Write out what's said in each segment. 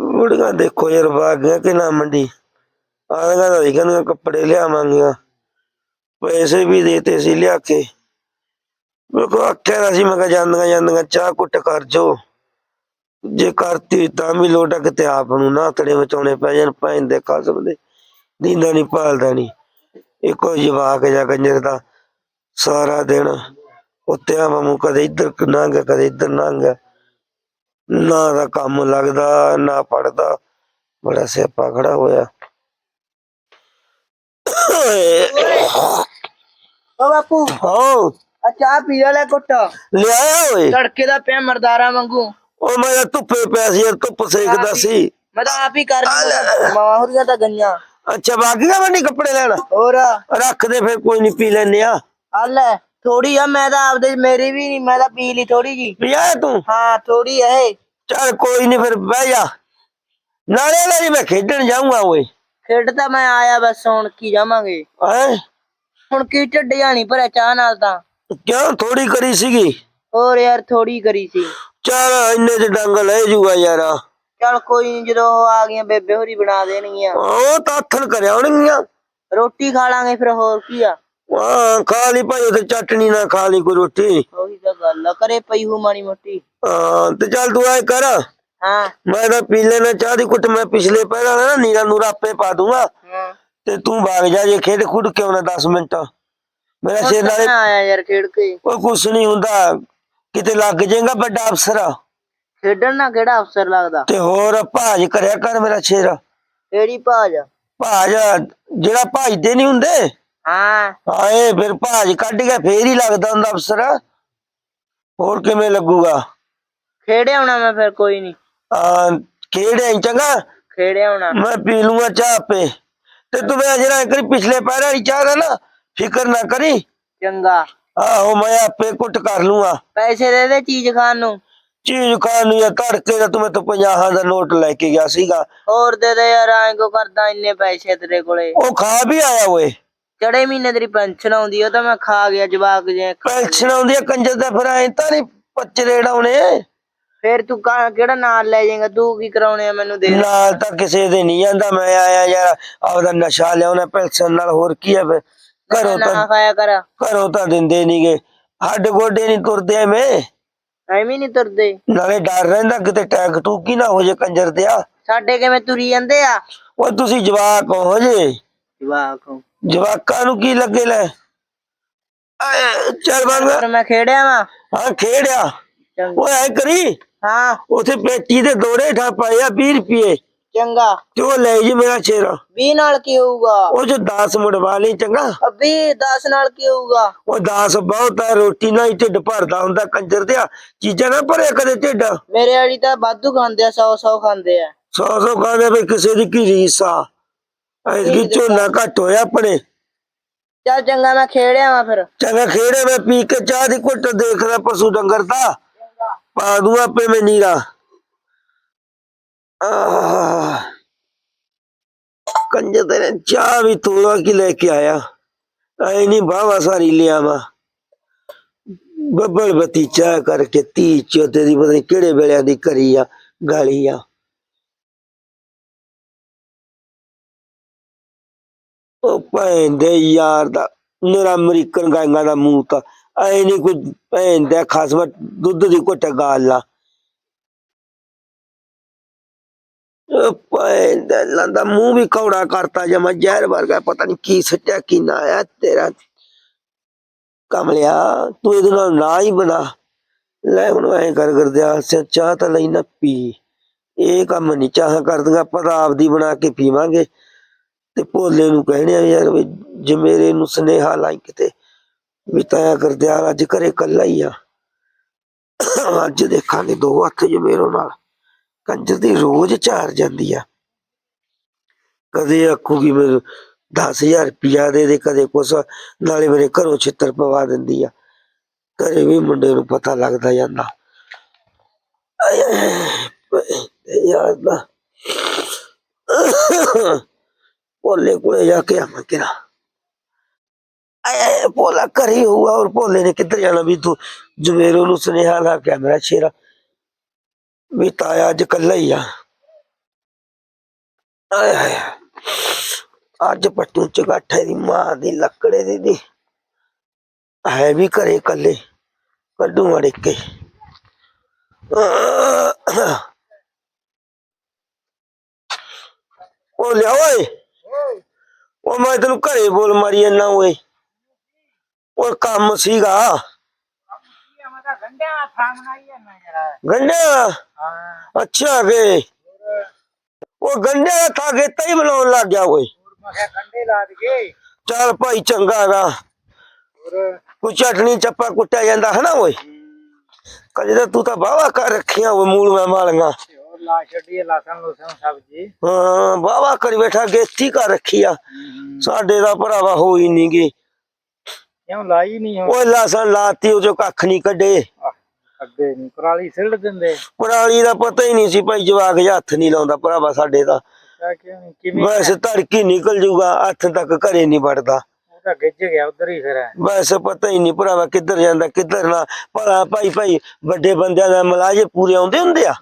ਬੁੜੀਆਂ ਦੇਖੋ ਯਾਰ ਬਾਗੀਆਂ ਕਿ ਨਾ ਮੰਡੀ? ਆਦਗਾ ਤਾਂ ਕਹਿੰਦੀਆਂ ਕੱਪੜੇ ਲਿਆਵਾਂਗੀਆਂ। ਪੈਸੇ ਵੀ ਦੇਤੇ ਸੀ ਲਿਆ ਕੇ। ਮੇਰੇ ਕੋ ਆਖਿਆ ਤਾਂ ਸੀ, ਮੈਂ ਕਿਹਾ ਜਾਂਦੀਆਂ ਜਾਂਦੀਆਂ ਚਾਹ ਕੁੱਟ ਕਰ ਜੋ। ਜੇ ਕਰਤੀ ਤਾਂ ਵੀ ਲੋਟਾ ਕਿਤੇ ਆਪ ਨੂੰ ਨਾ ਤੜੇ ਮਚਾਉਣੇ ਪੈ ਜਾਣ ਪੈਣ ਦੇ ਕਸਮ ਦੇ। ਦੀਂਦਾ ਨਹੀਂ ਪਾਲਦਾ ਨਹੀਂ ਇੱਕੋ ਜਵਾਕ ਜਾ ਕੰਜਰ ਦਾ। ਸਾਰਾ ਦਿਨ ਉੱਤੇ ਆ ਮਾਮੂ ਕਦੇ ਇੱਧਰ ਨੰਗ ਕਦੇ ਇੱਧਰ ਨੰਗ ਨਾ ਦਾ ਕੰਮ ਲੱਗਦਾ ਨਾ ਪੜਦਾ ਬੜਾ ਸਿਆਪਾ ਖੜਾ ਹੋਇਆ। ਓ ਬਾਪੂ ਹੋ। ਆ ਚਾਹ ਪੀ ਲੈ ਘੁੱਟ। ਲਿਆਇਆ ਓਏ। ਤੜਕੇ ਦਾ ਪਿਆ ਮਰਦਾਰਾ ਵਾਂਗੂ। ਉਹ ਮੈਂ ਤਾਂ ਧੁੱਪੇ ਪਿਆ ਸੀ ਯਾਰ ਧੁੱਪ ਸੇਕਦਾ ਸੀ। ਮੈਂ ਤਾਂ ਆਪ ਹੀ ਕਰ ਮਾਹੁਰੀਆਂ ਤਾਂ ਗਈਆਂ। ਅੱਛਾ ਬਾਗੀਆਂ ਬੰਨੀ ਕੱਪੜੇ ਲੈਣ? ਹੋਰ। ਰੱਖ ਦੇ ਫਿਰ ਕੋਈ ਨਹੀਂ ਪੀ ਲੈਨੇ ਆ। ਆ ਲੈ। ਥੋੜੀ ਆ ਮੈਂ ਤਾਂ ਆਪਦੇ ਮੇਰੀ ਵੀ ਨਹੀਂ ਮੈਂ ਤਾਂ ਪੀ ਲਈ ਥੋੜੀ ਜੀ। ਪਿਆ ਤੂੰ? ਹਾਂ ਥੋੜੀ ਇਹ। ਚੱਲ ਕੋਈ ਨਹੀਂ ਫਿਰ ਬਹਿ ਜਾ। ਨਾਲੇ ਲੈ ਮੈਂ ਖੇਡਣ ਜਾਊਂਗਾ ਓਏ। ਖੇਡ ਤਾਂ ਮੈਂ ਆਇਆ ਬਸ ਹੁਣ ਕੀ ਜਾਵਾਂਗੇ। ਹੈ? ਹੁਣ ਕੀ ਢਿੱਡ ਜਾਣੀ ਭਰਿਆ ਚਾਹ ਨਾਲ ਤਾਂ। ਕਿਉਂ? ਥੋੜੀ ਕਰੀ ਸੀਗੀ। ਹੋਰ ਯਾਰ ਥੋੜੀ ਕਰੀ ਸੀ। ਚੱਲ ਇੰਨੇ ਚ ਡੰਗ ਲੈ ਜੂਗਾ ਯਾਰ। ਚਲ ਕੋਈ ਨੀ ਜਦੋਂ ਉਹ ਆ ਗਈਆਂ ਬੇਬੇ ਹੋਰੀ ਬਣਾ ਦੇਣਗੀਆਂ। ਉਹ ਤਾਂ ਹੱਥਣ ਕਰਿਆ ਹੋਣਗੀਆਂ। ਰੋਟੀ ਖਾ ਲਾਂਗੇ ਫਿਰ ਹੋਰ ਕੀ ਆ। ਹਾਂ ਖਾ ਲਈ ਭਾਈ ਤੇ ਚਟਣੀ ਨਾ ਖਾ ਲਈ ਕੋਈ ਰੋਟੀ। ਉਹੀ ਤਾਂ ਗੱਲ ਆ ਕਰੇ ਪਈ ਹੂ ਮਾੜੀ ਮੋਟੀ। ਹਾਂ ਤੇ ਚੱਲ ਤੂੰ ਐ ਕਰ। ਹਾਂ। ਮੈਂ ਤਾਂ ਪੀ ਲੈਣਾ ਚਾਹ ਦੀ ਕੁੱਟ ਮੈਂ ਪਿਛਲੇ ਪਹਿਲਾਂ ਨਾ ਨੀਰਾ ਨੂਰਾ ਆਪੇ ਪਾ ਦੂੰਗਾ। ਹਾਂ। ਤੇ ਤੂੰ ਭਾਗ ਜਾ ਜੇ ਖੇਡ ਖੁੱਡ ਕੇ ਆਉਣਾ 10 ਮਿੰਟ। ਮੇਰਾ ਸਿਰ ਨਾਲੇ ਆਇਆ ਯਾਰ ਖੇਡ ਕੇ? ਉਹ ਕੁਛ ਨਹੀਂ ਹੁੰਦਾ। ਕਿਤੇ ਲੱਗ ਜਾਏਗਾ ਵੱਡਾ ਅਫਸਰ। ਖੇਡਣ ਨਾ ਕਿਹੜਾ ਅਫਸਰ ਲੱਗਦਾ? ਤੇ ਹੋਰ ਭਾਜ ਕਰਿਆ ਕਰ ਮੇਰਾ ਸ਼ੇਰ। ਕਿਹੜੀ ਭਾਜ? ਭਾਜ ਜਿਹੜਾ ਭਾਜਦੇ ਨਹੀਂ ਹੁੰਦੇ। ਹਾਂ। ਆਏ ਫਿਰ ਭਾਜ ਕੱਢ ਕੇ ਫੇਰ ਹੀ ਲੱਗਦਾ ਹੁੰਦਾ ਅਫਸਰ। ਹੋਰ ਕਿਵੇਂ ਲੱਗੂਗਾ? ਖੇੜੇ ਆਉਣਾ ਮੈਂ ਫਿਰ ਕੋਈ ਨਹੀਂ ਆ ਕਿਹੜੇ ਚੰਗਾ। ਖੇੜੇ ਆਉਣਾ। ਮੈਂ ਪੀ ਲੂੰਗਾ ਚਾਹ ਆਪੇ। ਤੇ ਤੂੰ ਮੇਰਾ ਜਿਹੜਾ ਇੱਕ ਵਾਰੀ ਪਿਛਲੇ ਪੈਰਾਂ ਵਾਲੀ ਚਾਹ ਦਾ ਨਾ ਫਿਕਰ ਨਾ ਕਰੀ। ਚੰਗਾ। ਆਹੋ ਮੈਂ ਆਪੇ ਕੁੱਟ ਕਰ ਲੂੰਗਾ। ਪੈਸੇ ਦੇ ਦੇ ਚੀਜ਼ ਖਾਣ ਨੂੰ। ਚੀਜ਼ ਖਾਣ ਨੂੰ ਜਾਂ ਤੜਕੇ ਦਾ ਤੂੰ ਮੈਂ ਤੋਂ 50 ਦਾ ਨੋਟ ਲੈ ਕੇ ਗਿਆ ਸੀਗਾ। ਹੋਰ ਦੇ ਦੇ ਯਾਰ ਐਂ ਕੋ ਕਰਦਾ ਇੰਨੇ ਪੈਸੇ ਤੇਰੇ ਕੋਲੇ? ਉਹ ਖਾ ਵੀ ਆਇਆ ਓਏ। ਚੜੇ ਮਹੀਨੇ ਤੇਰੀ ਪੈਨਸ਼ਨ ਆਉਂਦੀ ਉਹ ਤਾਂ ਮੈਂ ਖਾ ਗਿਆ ਜਵਾਕ ਜੇ। ਪੈਨਸ਼ਨ ਆਉਂਦੀ ਆ ਕੰਜਰ ਦਾ ਫਿਰ ਐ ਤਾਂ ਨਹੀਂ ਪੱਚਰੇ ਡਾਉਣੇ ਫਿਰ ਤੂੰ ਕਾ- ਕਿਹੜਾ ਨਾਲ ਲੈ ਜਾਏਗਾ? ਤੂੰ ਕੀ ਕਰਾਉਣੇ ਆ ਮੈਨੂੰ ਦੇ। ਨਾਲ ਤਾਂ ਕਿਸੇ ਦੇ ਨਹੀਂ ਜਾਂਦਾ ਮੈਂ ਆਇਆ ਯਾਰ ਆਪਦਾ ਨਸ਼ਾ ਲਿਆਉਣਾ ਪੈਨਸ਼ਨ ਨਾਲ ਹੋਰ ਕੀ ਹੈ ਫਿਰ? ਘਰੋਂ ਨਾ ਤਾਂ ਖਾਇਆ ਕਰ। ਘਰੋਂ ਤਾਂ ਦਿੰਦੇ ਨਹੀਂਗੇ ਹੱਡ ਗੋਡੇ ਨਹੀਂ ਤੁਰਦੇ ਐਵੇਂ? ਐਵੇਂ ਨਹੀਂ ਤੁਰਦੇ। ਨਾਲੇ ਡਰ ਰਹਿੰਦਾ ਕਿਤੇ ਟੈਗ ਟੂਕੀ ਨਾ ਹੋ ਜੇ ਕੰਜਰ ਦਿਆ। ਸਾਡੇ ਕਿਵੇਂ ਤੁਰੀ ਜਾਂਦੇ ਆ? ਉਹ ਤੁਸੀਂ ਜਵਾਕ ਹੋ ਜੇ ਜਵਾਕ ਜਵਾਕਾਂ ਨੂੰ ਕੀ ਲੱਗੇ ਲੈ? ਆਏ, ਚੱਲ ਪਰ ਮੈਂ ਖੇੜਿਆ ਵਾਂ। ਹਾਂ ਖੇੜਿਆ ਓਏ ਐ ਕਰੀ। ਹਾਂ। ਉਥੇ ਪੇਟੀ ਦੇ ਦੋੜੇ ਠਾ ਪਾਏ ਆ 20 ਰੁਪਏ। ਚੰਗਾ। ਤੇ ਉਹ ਲੈ ਜੀ ਮੇਰਾ ਸ਼ੇਰ 20 ਨਾਲ ਕੀ ਹੋਊਗਾ? ਉਹ ਜੋ 10 ਮੁੜਵਾ ਲਈ ਚੰਗਾ। ਅਬੀ 10 ਨਾਲ ਕੀ ਹੋਊਗਾ? ਉਹ 10 ਬਹੁਤ ਆ ਰੋਟੀ ਨਾਲ ਹੀ ਢਿੱਡ ਭਰਦਾ ਹੁੰਦਾ ਕੰਜਰ ਦਿਆ ਚੀਜ਼ਾਂ ਨਾ ਭਰੇ ਕਦੇ ਢਿੱਡ। ਮੇਰੇ ਵਾਲੀ ਤਾਂ ਵਾਧੂ ਖਾਂਦੇ ਆ 100 100 ਖਾਂਦੇ ਆ। ਸੌ ਸੌ ਖਾਂਦੇ ਵੀ ਕਿਸੇ ਦੀ ਕੀ ਰੀਸ ਆ। ਐਸੀ ਝੋਨਾ ਘੱਟ ਹੋਇਆ ਆਪਣੇ ਚੱਲ ਚੰਗਾ ਮੈਂ ਖੇੜਿਆ ਵਾਂ ਫਿਰ ਚੰਗਾ ਖੇੜੇ ਮੈਂ ਪੀ ਕੇ ਚਾਹ ਦੀ ਘੁੱਟ ਦੇਖਦਾ ਪਸ਼ੂ ਡੰਗਰ ਦਾ ਪਾ ਦੂੰ ਆਪੇ ਮੈਂ ਨੀਰਾ ਆਹ। ਕੰਜਰ ਤੇਰੇ ਚਾਹ ਵੀ ਤੋੜਾ ਕੀ ਲੈ ਕੇ ਆਇਆ ਐ ਨਹੀਂ ਬਾਵਾ ਸਾਰੀ ਲਿਆ ਵਾ ਬੱਬਲ ਬਤੀ ਚਾਹ ਕਰਕੇ ਤੀ ਚੋਤੇ ਦੀ ਪਤਾ ਨੀ ਕਿਹੜੇ ਵੇਲਿਆਂ ਦੀ ਕਰੀ ਆ ਉਹ ਭੈਣ ਦੇ ਯਾਰ ਦਾ, ਮੇਰਾ ਅਮਰੀਕਨ ਗਾਂਗਾ ਦਾ ਮੂੰਹ ਤਾਂ ਐ ਨਹੀਂ ਕੋਈ ਭੈਣ ਦੇ ਖਸਮ, ਦੁੱਧ ਦੀ ਘੁੱਟ ਗਾਲ ਲਾ ਉਹ ਭੈਣ ਦੇ ਲੰਦਾ ਮੂੰਹ ਵੀ ਕੌੜਾ ਕਰਤਾ ਜਮਾ ਜ਼ਹਿਰ ਵਰਗਾ, ਪਤਾ ਨਹੀਂ ਕੀ ਸੱਟਿਆ ਕੀ ਨਾ ਆਇਆ ਤੇਰਾ ਕਮਲਿਆ, ਤੂੰ ਇਹਦੇ ਨਾਲ ਨਾ ਹੀ ਬਣਾ। ਲੈ ਹੁਣ ਐ ਕਰ ਕਰਦਿਆ ਸੇ ਚਾਹ ਤਾਂ ਲਈ ਨਾ ਪੀ। ਇਹ ਕੰਮ ਨਹੀਂ ਚਾਹ ਕਰਦੀਆਂ, ਆਪਾਂ ਤਾਂ ਆਪਦੀ ਬਣਾ ਕੇ ਪੀਵਾਂਗੇ। ਤੇ ਭੋਲੇ ਨੂੰ ਕਹਿਣਿਆ ਯਾਰ ਵੀ ਜਮੇਰੇ ਨੂੰ ਸੁਨੇਹਾ ਲਾਈ ਕਿਤੇ ਵੀ ਤਾਇਆ ਕਰਦਿਆ ਅੱਜ ਘਰੇ ਕੱਲਾ ਹੀ ਆ, ਅੱਜ ਦੇਖਾਂਗੇ ਦੋ ਹੱਥ ਜਮੇਰੋ ਨਾਲ ਕੰਜਰ ਦੀ ਰੋਜ਼ ਚਾਰ ਜਾਂਦੀ ਆ। ਕਦੇ ਆਖੂਗੀ ਮੈਨੂੰ 10000 ਰੁਪਿਆ ਦੇ ਦੇ, ਕਦੇ ਕੁਛ, ਨਾਲੇ ਮੇਰੇ ਘਰੋਂ ਛਿੱਤਰ ਪਵਾ ਦਿੰਦੀ ਆ। ਘਰੇ ਵੀ ਮੁੰਡੇ ਨੂੰ ਪਤਾ ਲੱਗਦਾ ਜਾਂਦਾ। ਯਾਰ ਦਾ ਭੋਲੇ ਕੋਲੇ ਜਾ ਕੇ ਆਵਾਂ ਕਿਰਾ ਆਏ ਆਏ ਭੋਲਾ ਕਰੀ ਹੁਆ ਔਰ ਭੋਲੇ ਨੇ ਕਿੱਧਰ ਜਾਣਾ ਵੀ ਤੂੰ ਜਵੇਰੋ ਨੂੰ ਸੁਨੇਹਾ ਲਾ ਕੇ ਆ ਮੇਰਾ ਸ਼ੇਰਾ ਵੀ ਤਾਇਆ ਅੱਜ ਕੱਲਾ ਹੀ ਆ ਆਏ ਹਾਏ ਅੱਜ ਪੱਟੂ ਚਗਾਠੇ ਦੀ ਮਾਂ ਦੀ ਲੱਕੜੇ ਦੀ ਦੀ ਹੈ ਵੀ ਘਰੇ ਕੱਲੇ ਕੱਢੂ ਮੜ ਕੇ ਉਹ ਮੈਂ ਤੈਨੂੰ ਘਰੇ ਬੋਲ ਮਾਰੀ ਜਾਂਦਾ ਓਏ। ਉਹ ਕੰਮ ਸੀਗਾ। ਗੰਡਿਆ? ਅੱਛਾ ਕੇ ਉਹ ਗੰਡਿਆ ਦਾ ਥਾ ਕੇ ਤਈ ਬਣਾਉਣ ਲੱਗ ਗਿਆ ਕੋਈ ਚੱਲ ਭਾਈ ਚੰਗਾ ਗਾ ਕੋਈ ਚਟਣੀ ਚੱਪਾ ਕੁੱਟਿਆ ਜਾਂਦਾ ਹੈ ਨਾ ਓਏ। ਕਦੇ ਤਾਂ ਤੂੰ ਤਾਂ ਬਾਵਾ ਕਰ ਰੱਖੀਆਂ ਓਏ ਮੂਲੀਆਂ। ਮਾਲੀਆਂ ਹਾਂ ਬਾਵਾ ਕਰ ਬੈਠਾ ਗੇਤੀ ਕਰ ਰੱਖੀ ਆ। ਸਾਡੇ ਦਾ ਭਰਾਵਾ ਹੋਈ ਨੀ ਗੀ। ਕਿਉਂ ਲਾਈ ਨਹੀਂ ਹੋ ਓਏ ਲਾਸਾਂ ਲਾਤੀ ਉਹ ਜੋ ਕੱਖ ਨਹੀਂ ਕੱਢੇ। ਅੱਗੇ ਨਹੀਂ ਪਰਾਲੀ ਸਿਲੜ ਦਿੰਦੇ। ਪਰਾਲੀ ਦਾ ਪਤਾ ਹੀ ਨਹੀਂ ਸੀ ਭਾਈ ਜਵਾਕ ਜਿਹਾ ਹੱਥ ਨਹੀਂ ਲਾਉਂਦਾ ਭਰਾਵਾ ਸਾਡੇ ਦਾ। ਬਸ ਧੜਕੀ ਨਿਕਲ ਜੂਗਾ ਹੱਥ ਤੱਕ ਘਰੇ ਨਹੀਂ ਵੜਦਾ। ਤਾਂ ਗਿੱਜ ਗਿਆ ਉਧਰ ਹੀ ਫਿਰ। ਬਸ ਪਤਾ ਹੀ ਨਹੀਂ ਭਰਾਵਾ ਕਿੱਧਰ ਜਾਂਦਾ ਕਿੱਧਰ ਨਾ। ਭਲਾ ਭਾਈ ਭਾਈ ਵੱਡੇ ਬੰਦਿਆਂ ਦਾ ਮਲਾਜੇ ਪੂਰੇ ਆਉਂਦੇ ਹੁੰਦੇ ਆ?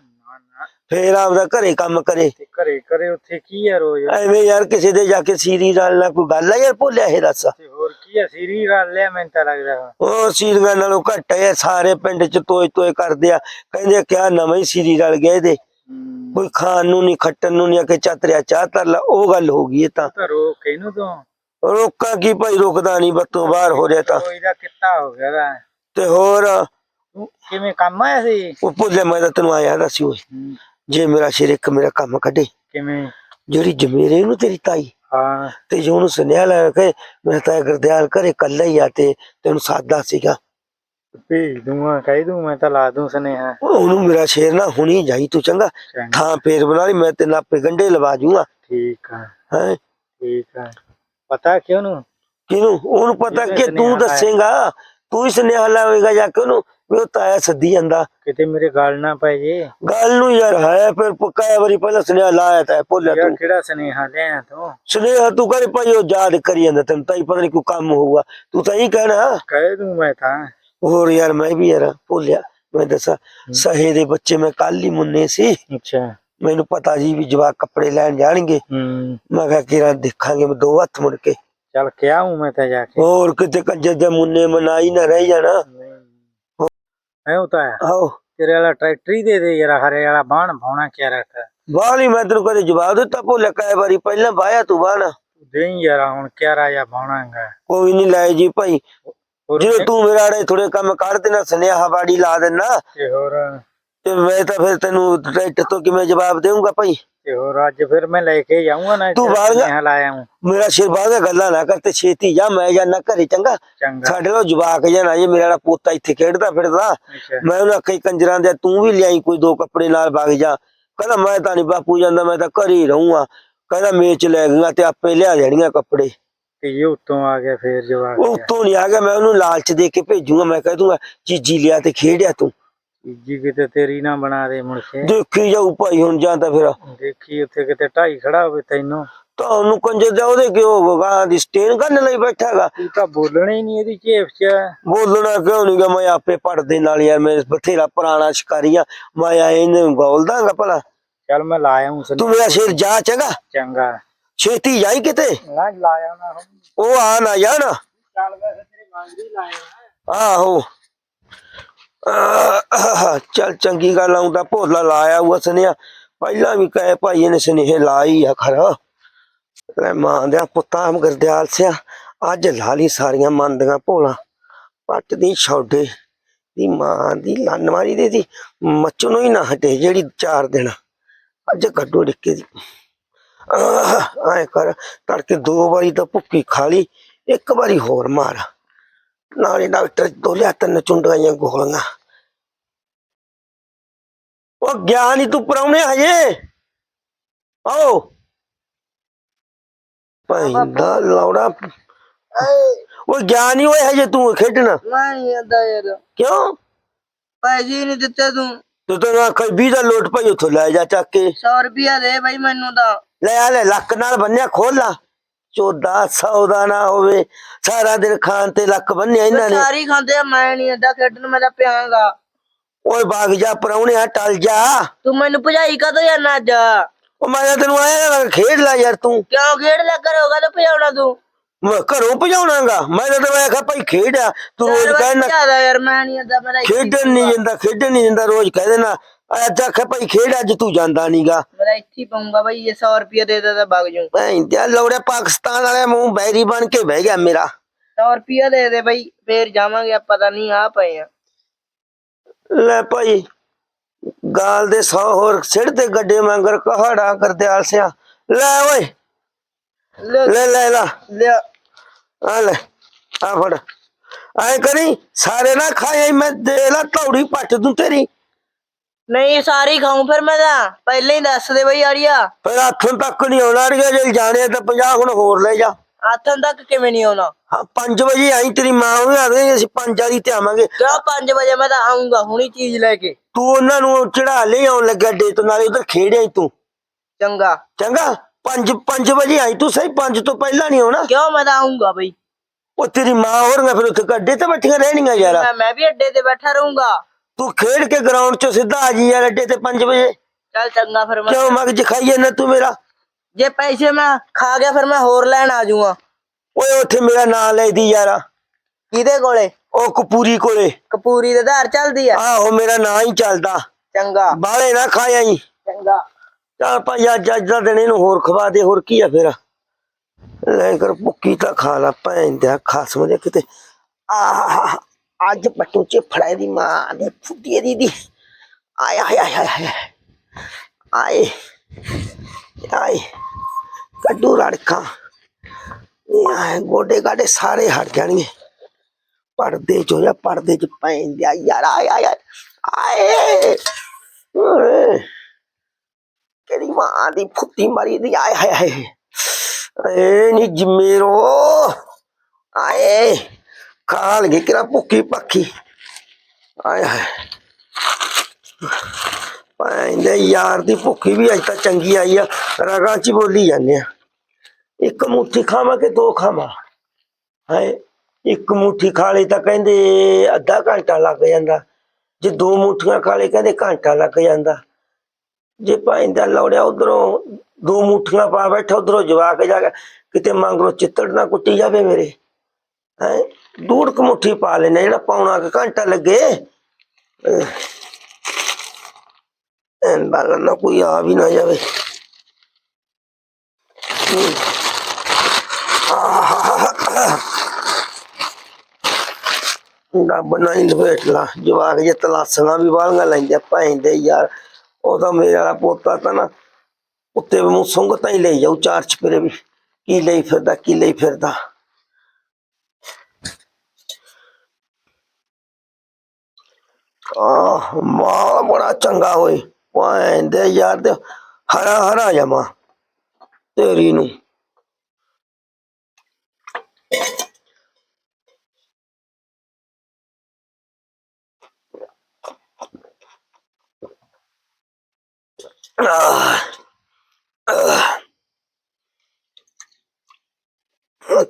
ਫੇਰ ਆਪਦਾ ਘਰੇ ਕੰਮ ਕਰੇ। ਤੇ ਘਰੇ ਕਰੇ ਉੱਥੇ ਕੀ ਆ ਰੋਜ਼? ਐਵੇਂ ਯਾਰ ਕਿਸੇ ਦੇ ਜਾ ਕੇ ਸੀਰੀ ਰਲਣਾ ਕੋਈ ਗੱਲ ਆ ਯਾਰ ਭੁੱਲਿਆ ਇਹ ਦੱਸ। ਤੇ ਹੋਰ ਕੀ ਆ ਸੀਰੀ ਰਲ ਲਿਆ ਮੈਨੂੰ ਤਾਂ ਲੱਗਦਾ ਵਾ। ਉਹ ਸੀਰੀਆਂ ਨਾਲੋਂ ਘੱਟ ਹੈ ਸਾਰੇ ਪਿੰਡ ਚ ਤੋਏ ਤੋਏ ਕਰਦੇ ਆ। ਕਹਿੰਦੇ ਕਿਆ ਨਵਾਂ ਹੀ ਸੀਰੀ ਰਲ ਗਿਆ ਇਹਦੇ। ਹੂੰ। ਕੋਈ ਖਾਣ ਨੂੰ ਨਹੀਂ ਖੱਟਣ ਨੂੰ ਨਹੀਂ ਆ ਕੇ ਚਾਤਰਿਆ ਚਾਹ ਤਰ ਲਾ ਉਹ ਗੱਲ ਹੋ ਗਈ ਇਹ ਤਾਂ। ਤਾਂ ਰੋ ਕਿਹਨੂੰ ਤੋਂ। ਰੋਕਾਂ ਕੀ ਭਾਈ ਰੁਕਦਾ ਨਹੀਂ ਬੱਤੋਂ ਬਾਹਰ ਹੋ ਰਿਹਾ ਤਾਂ। ਕੋਈ ਦਾ ਕਿੱਤਾ ਹੋ ਗਿਆ ਵਾ। ਤੇ ਹੋਰ? ਤੂੰ ਕਿਵੇਂ ਕੰਮ ਆਇਆ ਸੀ? ਉਹ ਭੁੱਲੇ ਮੈਂ ਤਾਂ ਤੈਨੂੰ ਆਇਆ ਦਾ ਸੀ ਓਏ। ਹੂੰ, ਜੇ ਮੇਰਾ ਸ਼ੇਰ ਇੱਕ ਮੇਰਾ ਕੰਮ ਕੱਢੇ। ਕਿਵੇਂ? ਜਿਹੜੀ ਜਮੇਰੇ ਨੂੰ ਤੇਰੀ ਤਾਈ। ਹਾਂ। ਤੇ ਜੋ ਉਹਨੂੰ ਸੁਨੇਹਾ ਲੈ ਕੇ ਮੈਂ ਤਾਂ ਗੁਰਦਿਆਲ ਘਰੇ ਕੱਲਾ ਹੀ ਆ ਤੇ ਤੈਨੂੰ ਸਾਦਾ ਸੀਗਾ। ਭੇਜ ਦੂੰਗਾ ਕਹਿ ਦੂੰ ਮੈਂ ਤਾਂ ਲਾ ਦੂੰ ਸੁਨੇਹਾ। ਉਹਨੂੰ ਮੇਰਾ ਸ਼ੇਰ ਨਾ ਹੁਣੀ ਜਾਈ ਤੂੰ ਚੰਗਾ। ਥਾਂ ਫੇਰ ਬਣਾ ਲਈ ਮੈਂ ਤੇ ਨਾਪੇ ਗੰਡੇ ਲਵਾ ਜੂਗਾ। ਠੀਕ ਆ। ਹੈ? ਠੀਕ ਆ। ਪਤਾ ਕਿਉਂ ਨੂੰ ਕਿਹਨੂੰ? ਉਹਨੂੰ ਪਤਾ ਕਿ ਤੂੰ। ਦੱਸੇਗਾ। ਤੂੰ ਹੀ ਸੁਨੇਹਾ ਲਾਵੇਂਗਾ ਜਾ ਕੇ ਉਹਨੂੰ ਵੀ ਉਹ ਤਾਇਆ ਸੱਦੀ ਜਾਂਦਾ। ਕਿਤੇ ਮੇਰੇ ਗੱਲ ਨਾ ਪੈ ਜੇ। ਗੱਲ ਨੂੰ ਯਾਰ ਹੈ ਫਿਰ ਪੱਕਾ ਵਾਰੀ ਪਹਿਲਾਂ ਸੁਨੇਹਾ ਲਾਇਆ ਤਾਂ ਭੁੱਲਿਆ ਯਾਰ ਤੂੰ। ਕਿਹੜਾ ਸੁਨੇਹਾ ਲਿਆ ਤੂੰ? ਸੁਨੇਹਾ ਤੂੰ ਕਰੇ ਭਾਈ ਉਹ ਯਾਦ ਕਰੀ ਜਾਂਦਾ ਤੈਨੂੰ ਤਾਂ ਹੀ ਪਤਾ ਨਹੀਂ ਕੋਈ ਕੰਮ ਹੋਊਗਾ। ਤੂੰ ਤਾਂ ਹੀ ਕਹਿਣਾ। ਕਹਿ ਦੂੰ ਮੈਂ ਤਾਂ। ਹੋਰ ਯਾਰ ਮੈਂ ਵੀ ਯਾਰ ਭੁੱਲਿਆ ਮੈਂ ਦੱਸਾਂ ਸਹੇ ਦੇ ਬੱਚੇ ਮੈਂ ਕੱਲ ਹੀ ਮੁੰਨੇ ਸੀ। ਅੱਛਾ। ਮੈਨੂੰ ਪਤਾ ਜੀ ਵੀ ਜਵਾਕ ਕੱਪੜੇ ਲੈਣ ਜਾਣਗੇ। ਮੈਂ ਕਿਹਾ ਕਿਰਾਂ ਦੇਖਾਂਗੇ ਮੈਂ ਦੋ ਹੱਥ ਮੁੜ ਕੇ। ਚੱਲ ਕਿਹਾ ਹੂੰ ਮੈਂ ਤਾਂ ਜਾ ਕੇ। ਹੋਰ ਕਿਤੇ ਕੰਜਰ ਦੇ ਮੁੰਨੇ ਮਨਾਈ ਨਾ ਰਹਿ ਜਾਣਾ। ਹੈ ਉਹ ਤਾਂ ਹੈ। ਆਹੋ। ਤੇਰੇ ਵਾਲਾ ਟਰੈਕਟਰ ਹੀ ਦੇ ਦੇ ਯਾਰ ਹਰੇ ਵਾਲਾ ਬਾਣ ਭਾਉਣਾ ਕਿਆ ਰੱਖ ਬਾਹਲੀ ਮੈਂ ਤੈਨੂੰ ਕਦੇ ਜਵਾਬ ਦਿੱਤਾ ਭੁੱਲਿਆ ਕਈ ਵਾਰੀ ਪਹਿਲਾਂ ਬਾਇਆ ਤੂੰ ਬਾਣਾ। ਦੇਈ ਯਾਰ ਹੁਣ ਕਿਆ ਰਾਜਾ ਭਾਉਣਾਗਾ ਕੋਈ ਨਹੀਂ ਲੈ ਜੀ ਭਾਈ। ਹੋਰ ਜੇ ਤੂੰ ਮੇਰਾ ਅੜੇ ਥੋੜੇ ਕੰਮ ਕਰ ਦੇਣਾ ਸੁਨੇਹਾ ਬਾੜੀ ਲਾ ਦੇਣਾ। ਤੇ ਹੋਰ? ਤੇ ਮੈਂ ਤਾਂ ਫਿਰ ਤੈਨੂੰ ਟਰੈਕਟਰ ਤੋਂ ਕਿਵੇਂ ਜਵਾਬ ਦੇਵਾਂਗਾ ਭਾਈ? ਤੇ ਹੋਰ ਅੱਜ ਫਿਰ ਮੈਂ ਲੈ ਕੇ ਜਾਊਂਗਾ ਨਾ ਤੂੰ ਬਾਹਰ ਜਾ। ਲਾਇਆ ਹੂੰ ਮੇਰਾ ਸਿਰ ਬਾਗਾ ਗੱਲਾਂ ਨਾ ਕਰ ਤੇ ਛੇਤੀ ਜਾ ਮੈਂ ਜਾਣਾ ਘਰੇ ਚੰਗਾ? ਸਾਡੇ ਲੋ ਜਵਾਕ ਜਾਣਾ ਜੇ ਮੇਰਾ ਪੋਤਾ ਇੱਥੇ ਖੇਡਦਾ ਫਿਰਦਾ। ਮੈਂ ਉਹਨਾਂ ਕਈ ਕੰਜਰਾਂ ਦੇ ਤੂੰ ਵੀ ਲਿਆਈ ਕੋਈ ਦੋ ਕੱਪੜੇ ਨਾਲ ਵਗ ਜਾ। ਕਹਿੰਦਾ ਮੈਂ ਤਾਂ ਨਹੀਂ ਬਾਪੂ ਜਾਂਦਾ ਮੈਂ ਤਾਂ ਘਰ ਹੀ ਰਹੂੰਗਾ। ਕਹਿੰਦਾ ਮੇਚ ਲੈ ਗਿਆ ਤੇ ਆਪੇ ਲਿਆ ਦੇਣੀਆਂ ਕੱਪੜੇ। ਤੇ ਇਹ ਉੱਤੋਂ ਆ ਗਿਆ ਫੇਰ ਜਵਾਬ ਉਹ ਉੱਤੋਂ ਨਹੀਂ ਆ ਗਿਆ ਮੈਂ ਉਹਨੂੰ ਲਾਲਚ ਦੇ ਕੇ ਭੇਜੂਗਾ ਮੈਂ ਕਹਿ ਦੂੰਗਾ ਚੀਜੀ ਲਿਆ ਤੇ ਖੇਡਿਆ ਤੂੰ। ਜੀ ਕਿਤੇ ਤੇਰੀ ਨਾ ਬਣਾ ਦੇ ਮੁੜਕੇ। ਦੇਖੀ ਜਾਊ ਭਾਈ ਹੁਣ ਜਾਂਦਾ ਫਿਰ ਦੇਖੀ ਉੱਥੇ ਕਿਤੇ ਢਾਈ ਖੜਾ ਹੋਵੇ ਤੈਨੂੰ। ਤਾਂ ਉਹਨੂੰ ਕੰਜਰ ਦਾ ਉਹਦੇ ਕਿਉਂ ਗਾਂ ਦੀ ਸਟੇਨ ਕਰਨ ਲਈ ਬੈਠਾਗਾ ਤੂੰ ਤਾਂ ਬੋਲਣਾ ਹੀ ਨਹੀਂ ਇਹਦੀ ਝੇਪ ਚ। ਬੋਲਣਾ ਕਿਉਂ ਨਹੀਂ ਗਾ? ਮੈਂ ਆਪੇ ਪੜਦੇ ਨਾਲ ਯਾਰ ਮੈਂ ਬਥੇਰਾ ਪੁਰਾਣਾ ਸ਼ਿਕਾਰੀ ਆ। ਮੈਂ ਆ ਇਹਨੂੰ ਬੋਲਦਾਗਾ ਭਲਾ। ਚੱਲ ਮੈਂ ਲਾਇਆ ਹੂੰ ਤੂੰ ਮੇਰਾ ਸ਼ੇਰ ਜਾ ਚੰਗਾ। ਚੰਗਾ। ਛੇਤੀ ਜਾਈ ਕਿਤੇ। ਨਾ ਲਾਇਆ ਨਾ ਉਹ ਆ ਨਾ ਜਾਣ। ਚੱਲ ਵੈਸੇ ਤੇਰੀ ਮੰਗਦੀ ਲਾਇਆ। ਆਹ, ਚੱਲ ਚੰਗੀ ਗੱਲ ਆਉਂਦਾ ਭੋਲਾ ਲਾਇਆ ਉਹ ਸੁਨੇਹਾ। ਪਹਿਲਾਂ ਵੀ ਕਹੇ ਭਾਈ ਇਹਨੇ ਸੁਨੇਹੇ ਲਾਈ ਆ ਖਰਾ ਲੈ ਮਾਂ ਦੇ ਪੁੱਤਾਂ ਹਮ ਗਰਦਿਆਲ ਸਿਆ, ਅੱਜ ਲਾਲੀ ਸਾਰੀਆਂ ਮੰਦੀਆਂ ਭੋਲਾ। ਪੱਟ ਦੀ ਛੋਡੇ ਦੀ ਮਾਂ ਦੀ ਲੰਨ ਮਾਰੀ ਦੇ ਦੀ, ਮੱਚੂ ਨੂੰ ਹੀ ਨਾ ਹਟੇ ਜਿਹੜੀ ਚਾਰ ਦਿਨ। ਅੱਜ ਕੱਢੋ ਡਿੱਕੇ ਦੀ। ਆਏ ਕਰ, ਤੜਕੇ ਦੋ ਵਾਰੀ ਤਾਂ ਭੁੱਕੀ ਖਾ ਲਈ, ਇੱਕ ਵਾਰੀ ਹੋਰ ਮਾਰ। ਨਾਲੇ ਡਾਕਟਰ ਤੋਂ ਲਿਆ ਤਿੰਨ ਚੁੰਡਾਈਆਂ ਗੋਲੀਆਂ। ਉਹ ਗਿਆ ਨੀ ਤੂੰ ਪਰਾਉਣੇ ਹਜੇ? ਆਓ। ਪੈਂਦਾ ਲੌੜਾ ਉਹ ਗਿਆ ਨੀ ਓਏ ਹਜੇ ਤੂੰ ਖੇਡਣਾ। ਨਹੀਂ ਆਦਾ ਯਾਰ। ਕਿਉਂ? ਪੈਸੇ ਨਹੀਂ ਦਿੱਤੇ ਤੂੰ। ਤੂੰ ਤਾਂ ਨਾ ਕੋਈ 20 ਦਾ ਲੋਟ ਪਈ ਉੱਥੋਂ ਲੈ ਜਾ ਚੱਕ ਕੇ। 100 ਰੁਪਿਆ ਦੇ ਬਾਈ ਮੈਨੂੰ ਤਾਂ। ਲੈ ਆ ਲੈ ਲੱਕ ਨਾਲ ਬੰਨਿਆ ਖੋਲ ਲਾ। ਚੋਦਾ ਸੌਦਾ ਨਾ ਹੋਵੇ ਸਾਰਾ ਦਿਨ ਖਾਣ ਤੇ ਲੱਕ ਬੰਨਿਆ ਇਹਨਾਂ ਨੇ। ਸਾਰੀ ਖਾਂਦੇ ਆ ਮੈਂ ਨਹੀਂ ਆਦਾ ਖੇਡਣ ਮੈਂ ਤਾਂ ਪਿਆਂਗਾ। ਓਏ ਬਾਗ ਜਾ ਪਰਾਉਣੇ ਟਲ ਜਾ। ਤੂੰ ਮੈਨੂੰ ਭਜਾਈ ਕਦੋਂ ਜਾਣਾ ਅੱਜ? ਉਹ ਮੈਂ ਤਾਂ ਤੈਨੂੰ ਆਇਆ ਖੇਡ ਲੈ ਯਾਰ ਤੂੰ। ਕਿਉਂ ਖੇਡ ਲੈ ਕਰੋਗਾ ਤਾਂ ਭਜਾਉਣਾ ਤੂੰ? ਮੈਂ ਘਰੋਂ ਭਜਾਉਣਾਗਾ। ਮੈਂ ਤਾਂ ਤੈਨੂੰ ਆਖਿਆ ਭਾਈ ਖੇਡ ਆ। ਤੂੰ ਰੋਜ਼ ਕਹਿਣਾ ਯਾਰ ਮੈਂ ਨਹੀਂ ਆਦਾ ਮੇਰਾ ਖੇਡਣ ਨਹੀਂ ਜਾਂਦਾ ਖੇਡਣ ਨਹੀਂ ਜਾਂਦਾ ਰੋਜ਼ ਕਹਿ ਦੇਣਾ। ਅੱਜ ਆਖਿਆ ਭਾਈ ਖੇਡ ਅੱਜ ਤੂੰ ਜਾਂਦਾ ਨਹੀਂਗਾ ਮੇਰਾ ਇੱਥੇ ਹੀ ਪਾਉਂਗਾ ਬਈ ਇਹ 100 ਰੁਪਏ ਦੇ ਦੇ ਤਾਂ ਵਗ ਜੂ ਭੈਣ ਤੇ ਲੌੜਿਆ ਪਾਕਿਸਤਾਨ ਵਾਲੇ ਮੂੰਹ ਬੈਰੀ ਬਣ ਕੇ ਬਹਿ ਗਿਆ ਮੇਰਾ 100 ਰੁਪਏ ਦੇ ਦੇ ਬਈ ਫੇਰ ਜਾਵਾਂਗੇ ਆਪਾਂ ਤਾਂ ਨਹੀਂ ਆ ਪਏ ਆ ਲੈ ਭਾਈ ਗਾਲ ਦੇ ਸੌ ਹੋਰ ਸਿਰ ਤੇ ਗੱਡੇ ਮੰਗਰ ਕਹਾੜਾ ਕਰਦਿਆਲ ਸਿਆ ਲੈ ਓਏ ਲੈ ਲੈ ਲੈ ਲਾ ਲਿਆ ਆ ਲੈ ਆ ਫੜ ਐ ਕਰੀ ਸਾਰੇ ਨਾ ਖਾਏ ਮੈਂ ਦੇ ਲਾ ਤੌੜੀ ਪੱਟ ਦੂੰ ਤੇਰੀ ਨਹੀਂ ਸਾਰੀ ਖਾਉਂ ਫਿਰ ਮੈਂ ਤਾਂ। ਪਹਿਲਾਂ ਹੀ ਦੱਸ ਦੇ ਬਈ ਆੜੀਆ ਫਿਰ ਹੱਥੋਂ ਤੱਕ ਨਹੀਂ ਆਉਣਾ ਅੜੀਆ ਜੇ ਜਾਣੇ ਤਾਂ 50 ਹੁਣ ਹੋਰ ਲੈ ਜਾ। ਆਥਨ ਤੱਕ ਕਿਵੇਂ ਨਹੀਂ ਆਉਣਾ? ਹਾਂ 5 ਵਜੇ ਆਈ ਤੇਰੀ ਮਾਂ ਨੂੰ ਆ ਗਈ ਅਸੀਂ 5 ਵਾਲੀ ਤੇ ਆਵਾਂਗੇ। ਕਿਉਂ 5 ਵਜੇ ਮੈਂ ਤਾਂ ਆਉਂਗਾ ਹੁਣੀ ਚੀਜ਼ ਲੈ ਕੇ। ਤੂੰ ਉਹਨਾਂ ਨੂੰ ਚੜਾ ਲੈ ਆਉਣ ਲੱਗਾ ਡੇ ਤੋਂ ਨਾਲੇ ਉਧਰ ਖੇੜਿਆ ਤੂੰ। ਚੰਗਾ। ਚੰਗਾ? 5 5 ਵਜੇ ਆਈ ਤੂੰ ਸਹੀ 5 ਤੋਂ ਪਹਿਲਾਂ ਨਹੀਂ ਆਉਣਾ? ਕਿਉਂ ਮੈਂ ਤਾਂ ਆਉਂਗਾ ਬਈ? ਉਹ ਤੇਰੀ ਮਾਂ ਹੋਰਗਾ ਫਿਰ ਉੱਥੇ ਗੱਡੇ ਤੇ ਬੈਠੀਆਂ ਰਹਿਣੀਆਂ ਯਾਰ। ਮੈਂ ਵੀ ਅੱਡੇ ਤੇ ਬੈਠਾ ਰਹੂੰਗਾ। ਤੂੰ ਖੇਡ ਕੇ ਗਰਾਊਂਡ 'ਚ ਸਿੱਧਾ ਆ ਜੀ ਯਾਰ ਅੱਡੇ ਤੇ 5 ਵਜੇ। ਚੱਲ ਚੰਗਾ ਫਿਰ ਮੈਂ ਕਿਉਂ ਮਗਜ ਖਾਈਏ ਨਾ ਤੂੰ ਮੇਰਾ? ਜੇ ਪੈਸੇ ਮੈਂ ਖਾ ਗਿਆ ਫਿਰ ਮੈਂ ਹੋਰ ਲੈਣ ਆ ਜਾਊਂਗਾ। ਓਏ ਉੱਥੇ ਮੇਰਾ ਨਾਂ ਲੈਦੀ ਯਾਰ। ਕਿਹਦੇ ਕੋਲੇ? ਉਹ ਕਪੂਰੀ ਕੋਲੇ। ਕਪੂਰੀ ਦੇ ਧਾਰ ਚੱਲਦੀ ਆ। ਆਹੋ ਮੇਰਾ ਨਾਂ ਹੀ ਚੱਲਦਾ। ਚੰਗਾ। ਬਾਲੇ ਨਾ ਖਾਇਆ ਜੀ ਚੰਗਾ। ਚੱਲ ਭਾਈ ਅੱਜ ਅੱਜ ਦਾ ਦਿਨ ਇਹਨੂੰ ਹੋਰ ਖਵਾ ਦੇ ਹੋਰ ਕੀ ਆ ਫਿਰ? ਲੈ ਕਰ ਭੁੱਕੀ ਤਾਂ ਖਾ ਲਾ ਭੈਣ ਦੇ ਖਾਸਮ ਦੇ ਕਿਤੇ। ਆਹ ਅੱਜ ਪੱਟੂ ਚ ਫੜਾਈ ਦੀ ਮਾਂ ਦੇ ਫੁੱਟੀ ਦੀ ਦੀ ਆਏ ਆਏ ਆਏ ਆਏ ਆਏ ਆਏ ਕੱਡੂ ਰੜਕਾ ਆਏ ਗੋਡੇ ਗਾਡੇ ਸਾਰੇ ਹਟ ਜਾਣਗੇ ਪਰਦੇ ਚੋ ਜਾਂ ਪਰਦੇ ਚ ਪੈਣ ਦਿਆ ਯਾਰ ਆਏ ਆਏ ਆਏ ਆਏ ਓਏ ਕਿਹੜੀ ਮਾਂ ਦੀ ਫੁੱਟੀ ਮਾਰੀ ਦੀ ਆਏ ਹਾਏ ਹਾਏ ਖਾ ਨੀ ਕਿਰਾ ਭੁੱਕੀ ਪੱਖੀ ਆਏ ਹਾਏ। ਪਾਇੰਦੇ ਯਾਰ ਦੀ ਭੁੱਖੀ ਵੀ ਅੱਜ ਤਾਂ ਚੰਗੀ ਆਈ ਆ, ਰਗਾਂ ਚ ਹੀ ਬੋਲੀ ਜਾਂਦੇ ਆ। ਇੱਕ ਮੁੱਠੀ ਖਾਵਾਂ ਕਿ ਦੋ ਖਾਵਾਂ? ਹਾਏ, ਇੱਕ ਮੁੱਠੀ ਖਾ ਲਈ ਤਾਂ ਕਹਿੰਦੇ ਅੱਧਾ ਘੰਟਾ ਲੱਗ ਜਾਂਦਾ। ਜੇ ਦੋ ਮੁੱਠੀਆਂ ਖਾ ਲਈ ਕਹਿੰਦੇ ਘੰਟਾ ਲੱਗ ਜਾਂਦਾ। ਜੇ ਭਾਈਂਦਾ ਲੌੜਿਆ ਉਧਰੋਂ ਦੋ ਮੁੱਠੀਆਂ ਪਾ ਬੈਠਾ, ਉਧਰੋਂ ਜਵਾ ਕੇ ਜਾ ਕੇ ਕਿਤੇ ਮੰਗਰੋ ਚਿੱਤੜ ਨਾ ਕੁੱਟੀ ਜਾਵੇ ਮੇਰੇ। ਹੈ ਦੂੜ ਕੁ ਮੁੱਠੀ ਪਾ ਲੈਣਾ ਜਿਹੜਾ ਪੌਣਾ ਕੁ ਘੰਟਾ ਲੱਗੇ ਐਂ ਬਾਲਾ ਨਾ ਕੋਈ ਆ ਵੀ ਨਾ ਜਾਵੇ ਹਮ। ਰੱਬ ਨਾ ਹੀ ਲਪੇਟ ਲਾ ਜਵਾਕ ਜੇ ਤਲਾਸਾਂ ਵੀ ਵਾਲੀਆਂ ਲੈਂਦੇ ਪੈਂਦੇ ਯਾਰ ਉਹ ਤਾਂ ਮੇਰੇ ਵਾਲਾ ਪੋਤਾ ਤਾਂ ਨਾ ਉੱਤੇ ਮੂੰਹ ਸੁੰਘ ਤਾਂ ਹੀ ਲਈ ਜਾਊ ਚਾਰ ਚਪੇਰੇ ਵੀ ਕੀ ਲਈ ਫਿਰਦਾ ਕੀ ਲਈ ਫਿਰਦਾ ਆਹ ਮਾਂ ਬੜਾ ਚੰਗਾ ਹੋਏ ਪੈਂਦੇ ਯਾਰ ਦੇ ਹਰਾ ਹਰਾ ਜਮਾ ਤੇਰੀ ਨੂੰ ਆਹ ਆਹ।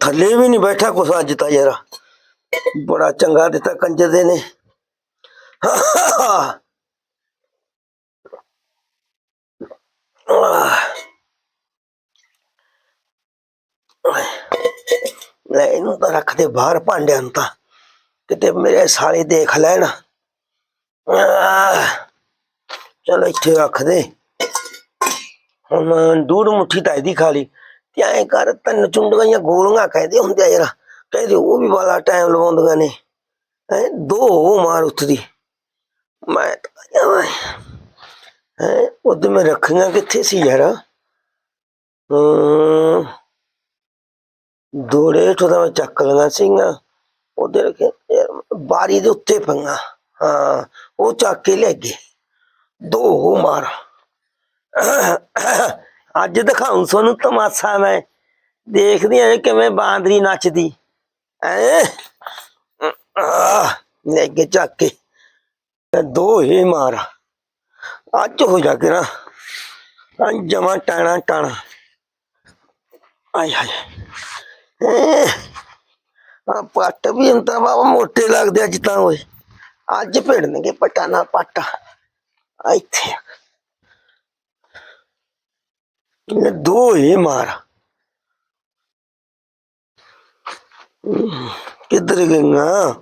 ਥੱਲੇ ਵੀ ਨਹੀਂ ਬੈਠਾ ਕੁਛ ਅੱਜ ਤਾਂ ਯਾਰ ਬੜਾ ਚੰਗਾ ਦਿੱਤਾ ਕੰਜਰ ਦੇ ਨੇ ਆਹ। ਲੈ ਇਹਨੂੰ ਤਾਂ ਰੱਖ ਦੇ ਬਾਹਰ ਭਾਂਡਿਆਂ ਨੂੰ ਤਾਂ। ਕਿਤੇ ਮੇਰੇ ਸਾਲੇ ਦੇਖ ਲੈਣ। ਆਹ। ਚਲੋ ਇੱਥੇ ਰੱਖ ਦੇ। ਹੁਣ ਡੂੜ ਮੁੱਠੀ ਤਾਂ ਇਹਦੀ ਖਾ ਲਈ। ਤੇ ਐਂ ਕਰ, ਤਿੰਨ ਚੁੰਡੀਆਂ ਗੋਲੀਆਂ ਕਹਿੰਦੇ ਹੁੰਦੇ ਆ ਯਾਰ। ਕਹਿੰਦੇ ਉਹ ਵੀ ਵਾਲਾ ਟਾਈਮ ਲਵਾਉਂਦੀਆਂ ਨੇ। ਹੈ, ਦੋ ਮਾਰ ਉੱਠਦੀ। ਮੈਂ ਤਾਂ ਹੈ ਉਹਦੇ ਮੈਂ ਰੱਖੀਆਂ ਕਿੱਥੇ ਸੀ ਯਾਰ? ਦੋੜੇ ਤੋਂ ਮੈਂ ਚੱਕ ਲਈਆਂ ਸੀਗੀਆਂ। ਉਹਦੇ ਰੱਖੇ ਬਾਰੀ ਦੇ ਉੱਤੇ ਪਈਆਂ। ਹਾਂ, ਉਹ ਚੱਕ ਕੇ ਲੈ ਗਏ। ਦੋ ਮਾਰ। ਅੱਜ ਦਿਖਾਉਂ ਤੁਹਾਨੂੰ ਤਮਾਸ਼ਾ ਮੈਂ। ਦੇਖਦੀ ਆ ਕਿਵੇਂ ਬਾਂਦਰੀ ਨੱਚਦੀ। ਐ ਲੈ ਕੇ ਚੱਕ ਕੇ। ਤੇ ਦੋ ਹੀ ਮਾਰ। ਅੱਜ ਹੋ ਜਾ ਕਰਾ ਅੱਜ ਜਮਾ ਟਾਣਾ ਟਾਣਾ। ਆਏ ਹਾਏ। ਆ ਪੱਟ ਵੀ ਹੁਣ ਬਾਬਾ ਮੋਟੇ ਲੱਗਦੇ ਅੱਜ ਤਾਂ ਓਏ। ਅੱਜ ਭਿੜਨਗੇ ਪਟਾਣਾ ਪੱਟ। ਆ ਇੱਥੇ ਇਹ ਦੋ ਹੀ ਮਾਰ। ਕਿੱਧਰ ਗਈਆਂ?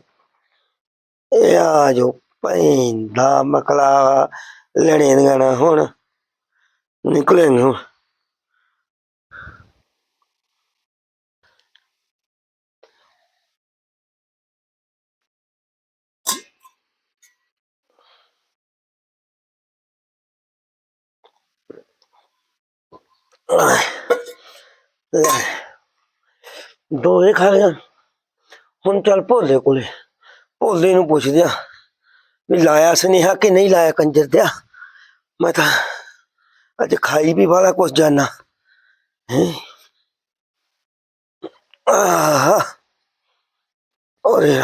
ਇਹ ਆ ਜੋ ਪੈਂਦਾ ਮਕਲਾ ਲੈਣੇ ਦੀਆਂ ਨਾ ਹੁਣ। ਨਿਕਲੇਂਗੇ ਹੁਣ। ਦੋ ਦੋਏ ਖਾ ਲਿਆ ਹੁਣ ਚੱਲ ਭੋਲੇ ਕੋਲੇ। ਭੋਲੇ ਨੂੰ ਪੁੱਛਦੇ ਆ। ਵੀ ਲਾਇਆ ਸੁਨੇਹਾ ਕਿ ਨਹੀਂ ਲਾਇਆ ਕੰਜਰ ਦਿਆ ਮੈਂ ਤਾਂ ਅੱਜ ਖਾਈ ਵੀ ਵਾਲਾ ਕੁਛ ਜਾਣਾ ਹੈ ਆਹ ਓਰੇ